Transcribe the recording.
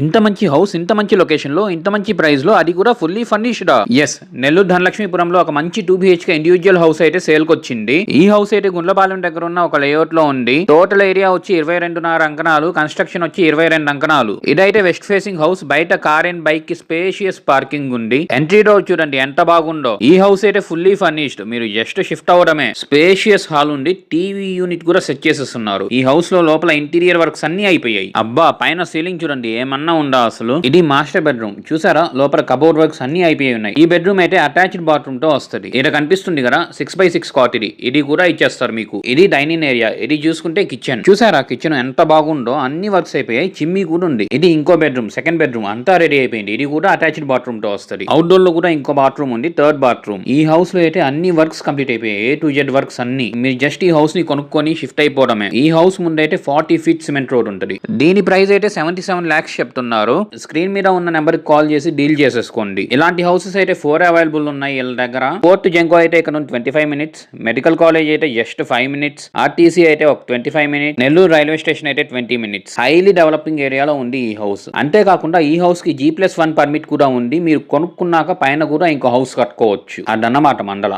ఇంత మంచి హౌస్ ఇంత మంచి లొకేషన్లో ఇంత మంచి ప్రైస్లో అది కూడా ఫుల్లీ ఫర్నిష్డ్ ఎస్ నెల్లూరు ధనలక్ష్మీపురంలో ఒక మంచి టూ బిహెచ్కే ఇండివిజువల్ హౌస్ అయితే సేల్కి వచ్చింది. ఈ హౌస్ అయితే గుండ్లపాలెం దగ్గర ఉన్న ఒక లేఅవుట్లో ఉంది. టోటల్ ఏరియా వచ్చి ఇరవై రెండున్నర అంకణాలు కన్స్ట్రక్షన్ వచ్చి ఇరవై రెండు అంకణాలు. ఇదైతే వెస్ట్ ఫేసింగ్ హౌస్ బయట కార్ అండ్ బైక్కి స్పేషియస్ పార్కింగ్ ఉంది. ఎంట్రీ డోర్ చూడండి ఎంత బాగుందో. ఈ హౌస్ అయితే ఫుల్లీ ఫర్నిష్డ్ మీరు జస్ట్ షిఫ్ట్ అవడమే స్పేషియస్ హాల్ ఉంది. టీవీ యూనిట్ కూడా సెట్ చేసేస్తున్నారు. ఈ హౌస్లో లోపల ఇంటీరియర్ వర్క్స్ అన్ని అయిపోయాయి. అబ్బా పైన సీలింగ్ చూడండి ఏమన్నా ఉందా అసలు. ఇది మాస్టర్ బెడ్రూమ్. చూసారా? లోపల కబోర్డ్ వర్క్స్ అన్ని అయిపోయి ఉన్నాయి. ఈ బెడ్రూమ్ అయితే అటాచ్డ్ బాత్రూమ్తో వస్తుంది. ఇక్కడ కనిపిస్తుంది కదా సిక్స్ బై సిక్స్ కాట్ ఇది ఇది కూడా ఇచ్చేస్తారు మీకు. ఇది డైనింగ్ ఏరియా. ఇది చూసుకుంటే కిచెన్. చూసారా? కిచెన్ ఎంత బాగుందో అన్ని వర్క్స్ అయిపోయాయి. చిమ్మి కూడా ఉంది. ఇది ఇంకో బెడ్రూమ్ సెకండ్ బెడ్రూమ్. అంతా రెడీ అయిపోయింది. ఇది కూడా అటాచ్డ్ బాత్రూమ్తో వస్తుంది. అవుట్డోర్లో కూడా ఇంకో బాత్రూమ్ ఉంది థర్డ్ బాత్రూమ్ ఈ హౌస్లో అయితే అన్ని వర్క్స్ కంప్లీట్ అయిపోయాయి. ఏ టు జెడ్ వర్క్స్ అన్ని. మీరు జస్ట్ ఈ హౌస్ని కొనుక్కొని షిఫ్ట్ అయిపోవడమే. ఈ హౌస్ ముందు అయితే ఫార్టీ ఫీట్ సిమెంట్ రోడ్ ఉంటుంది. దీని ప్రైస్ అయితే సెవెంటీ సెవెన్ లాక్స్ చెప్తున్నారు స్క్రీన్ మీద ఉన్న నెంబర్కి కాల్ చేసి డీల్ చేసేసుకోండి. ఇలాంటి హౌసెస్ అయితే ఫోర్ అవైలబుల్ ఉన్నాయి వీళ్ళ దగ్గర. ఫోర్త్ జంకో అయితే ఇక్కడ twenty five minutes. Medical college అయితే జస్ట్ ఫైవ్ మినిట్స్. ఆర్టీసీ అయితే ఒక twenty five minutes. Nellore railway station అయితే ట్వంటీ మినిట్స్. హైలీ డెవలపింగ్ ఏరియాలో ఉంది ఈ హౌస్. అంతేకాకుండా ఈ హౌస్కి జీ ప్లస్ వన్ పర్మిట్ కూడా ఉంది. మీరు కొనుక్కున్నాక పైన కూడా ఇంకో హౌస్ కట్టుకోవచ్చు. అదన్నమాట మండల.